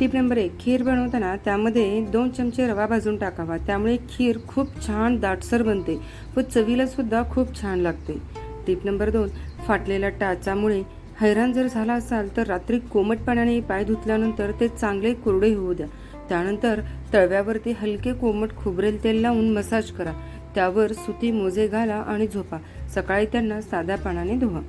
Tip number एक खीर बनवताना त्यामध्ये दोन चमचे रवा भाजून टाकावा. त्यामुळे खीर खूप छान दाटसर बनते व चवीला सुद्धा खूप छान लागते. टिप नंबर दोन फाटलेल्या टाचामुळे हैराण जर झाला असाल तर रात्री कोमट पाण्याने पाय धुतल्यानंतर ते चांगले कोरडे होऊ द्या. त्यानंतर तळव्यावरती हलके कोमट खोबरेल तेल लावून मसाज करा. त्यावर सुती मोजे घाला आणि झोपा. सकाळी त्यांना साध्या पाण्याने धुवा.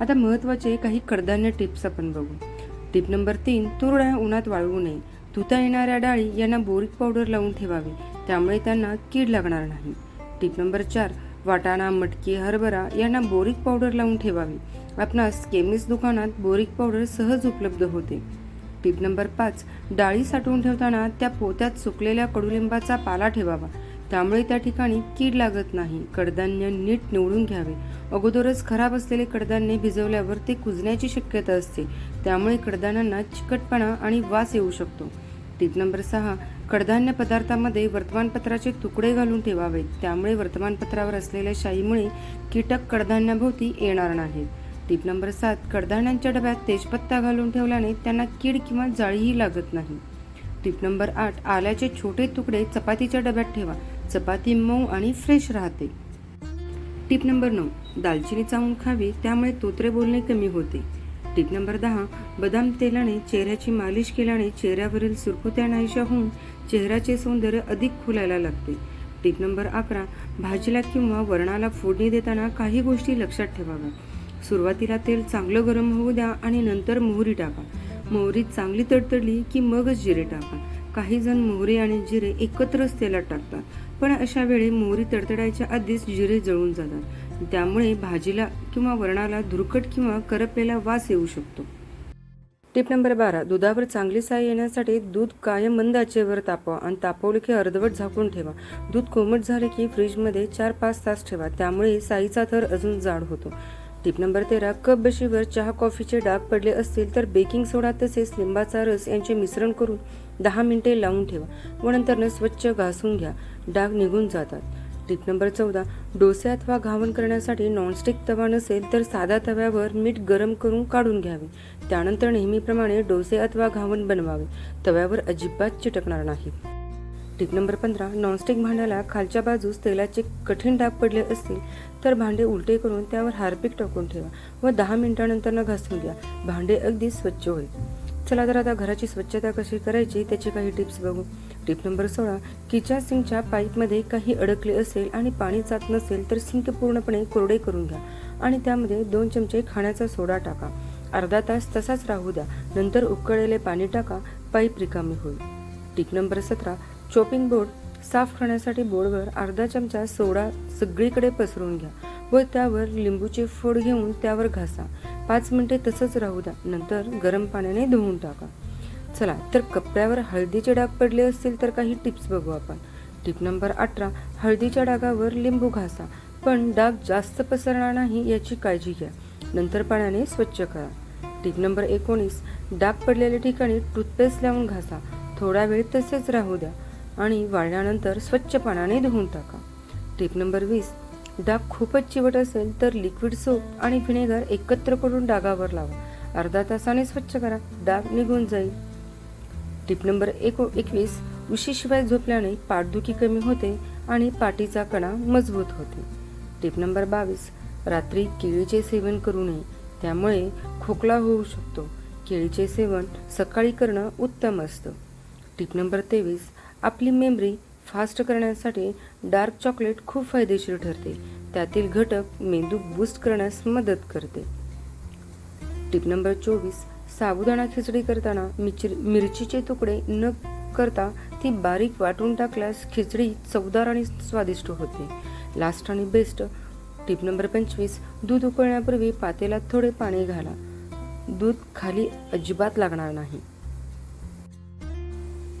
आता महत्त्वाचे काही कडधान्य टिप्स आपण बघू. टिप नंबर तीन तूर उन्हात वाळवू नये. धुता येणाऱ्या डाळी यांना बोरिक पावडर लावून ठेवावी. त्यामुळे त्यांना कीड लागणार नाही. टिप नंबर चार वाटाणा मटकी हरभरा यांना बोरिक पावडर लावून ठेवावी. आपणास केमिस्ट दुकानात बोरिक पावडर सहज उपलब्ध होते. टिप नंबर पाच डाळी साठवून ठेवताना त्या पोत्यात सुकलेल्या कडुलिंबाचा पाला ठेवावा. त्यामुळे त्या ठिकाणी कीड लागत नाही. कडधान्य नीट निवडून घ्यावे. अगोदरच खराब असलेले कडधान्य भिजवल्यावर ते कुजण्याची शक्यता असते. त्यामुळे कडधान्यांना चिकटपणा आणि वास येऊ शकतो. टीप नंबर सहा कडधान्य पदार्थामध्ये वर्तमानपत्राचे तुकडे घालून ठेवावेत त्यामुळे वर्तमानपत्रावर असलेल्या शाईमुळे कीटक कडधान्याभोवती येणार नाहीत. टीप नंबर सात कडधान्यांच्या डब्यात तेजपत्ता घालून ठेवल्याने त्यांना कीड किंवा जाळीही लागत नाही. टिप नंबर आठ आल्याचे छोटे तुकडे चपातीच्या डब्यात ठेवा. चपाती मऊ आणि फ्रेश राहते. टिप नंबर नऊ दालचिनी चावून खावी त्यामुळे तोत्रे बोलणे कमी होते. टिप नंबर दहा बदाम तेलाने चेहऱ्याची मालिश केल्याने चेहऱ्यावरील सुरकुत्या नाहीशा होऊन चेहऱ्याचे सौंदर्य अधिक खुलायला लागते. टिप नंबर अकरा भाजीला किंवा वरणाला फोडणी देताना काही गोष्टी लक्षात ठेवाव्या. सुरुवातीला तेल चांगलं गरम होऊ द्या आणि नंतर मोहरी टाका. मोहरी चांगली तडतडली की मगच जिरे टाका. काही जण मोहरी आणि जिरे एकत्रच तेलात टाकतात. पण अशा वेळी मोहरी तडतडायच्या आधीच जिरे जळून जातात. त्यामुळे भाजीला किंवा वरणाला धुरकट किंवा करपलेला वास येऊ शकतो. टिप नंबर बारा. दुधावर चांगली साय येण्यासाठी दूध कायम मंद आचेवर तापवा आणि तापवले की अर्धवट झाकून ठेवा. दूध कोमट झाले की फ्रीजमध्ये चार पाच तास ठेवा. त्यामुळे साईचा थर अजून जाड होतो. टिप नंबर तेरा कप बशीवर चहा कॉफीचे डाग पडले असतील तर बेकिंग सोडा तसेच लिंबाचा रस यांचे मिश्रण करून दहा मिनिटे लावून ठेवा. व नंतरनं स्वच्छ घासून घ्या. डाग निघून जातात. टिप नंबर चौदा डोसे अथवा घावण करण्यासाठी नॉनस्टिक तवा नसेल तर साध्या तव्यावर मीठ गरम करून काढून घ्यावे. त्यानंतर नेहमीप्रमाणे डोसे अथवा घावण बनवावे. तव्यावर अजिबात चिटकणार नाही. टिप नंबर पंधरा नॉनस्टिक भांड्याला खालच्या बाजूस तेलाचे कठीण डाग पडले असतील तर भांडे उलटे करून त्यावर हार्पिक टाकून ठेवा व दहा मिनिटानंतर न घासून घ्या. भांडे अगदी स्वच्छ होईल. चला तर आता घराची स्वच्छता कशी करायची त्याची काही टिप्स बघू. टिप नंबर सोळा किचन सिंकच्या पाईपमध्ये काही अडकले असेल आणि पाणी जात नसेल तर सिंक पूर्णपणे कोरडे करून घ्या आणि त्यामध्ये दोन चमचे खाण्याचा सोडा टाका. अर्धा तास तसाच राहू द्या. नंतर उकळलेले पाणी टाका. पाईप रिकामी होईल. टिप नंबर सतरा चॉपिंग बोर्ड साफ करण्यासाठी बोर्डवर अर्धा चमचा सोडा सगळीकडे पसरून घ्या व त्यावर लिंबूचे फोड घेऊन त्यावर घासा. पाच मिनिटे तसंच राहू द्या. नंतर गरम पाण्याने धुवून टाका. चला तर कपड्यावर हळदीचे डाग पडले असतील तर काही टिप्स बघू आपण. टिप नंबर अठरा हळदीच्या डागावर लिंबू घासा. पण डाग जास्त पसरणार नाही याची काळजी घ्या. नंतर पाण्याने स्वच्छ करा. टिप नंबर एकोणीस डाग पडलेल्या ठिकाणी टूथपेस्ट लावून घासा. थोडा वेळ तसेच राहू द्या. आणि वाळल्यानंतर स्वच्छ पाण्याने धुवून टाका. टिप नंबर वीस डाग खूपच चिवट असेल तर लिक्विड सोप आणि व्हिनेगर एकत्र करून डागावर लावा. अर्धा तासाने स्वच्छ करा डाग निघून जाईल. टिप नंबर एक एकवीस उशीशिवाय झोपल्याने पाठदुखी कमी होते आणि पाठीचा कणा मजबूत होते. टिप नंबर बावीस रात्री केळीचे सेवन करू नये त्यामुळे खोकला होऊ शकतो. केळीचे सेवन सकाळी करणं उत्तम असतं. टिप नंबर तेवीस आपली मेमरी फास्ट करण्यासाठी डार्क चॉकलेट खूप फायदेशीर ठरते. त्यातील घटक मेंदू बूस्ट करण्यास मदत करते. टिप नंबर चोवीस. साबुदाणा खिचडी करताना मिरची मिरचीचे तुकडे न करता ती बारीक वाटून टाकल्यास खिचडी चवदार आणि स्वादिष्ट होते. लास्ट आणि बेस्ट टिप नंबर पंचवीस. दूध उकळण्यापूर्वी पातेल्यात थोडे पाणी घाला. दूध खाली अजिबात लागणार नाही.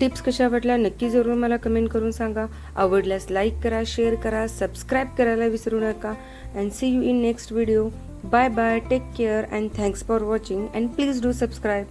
टिप्स कशा वाटल्या नक्की जरूर मला कमेंट करून सांगा. आवडल्यास लाईक करा शेअर करा सबस्क्राईब करायला विसरू नका. And see you in next video bye bye take care and thanks for watching and please do subscribe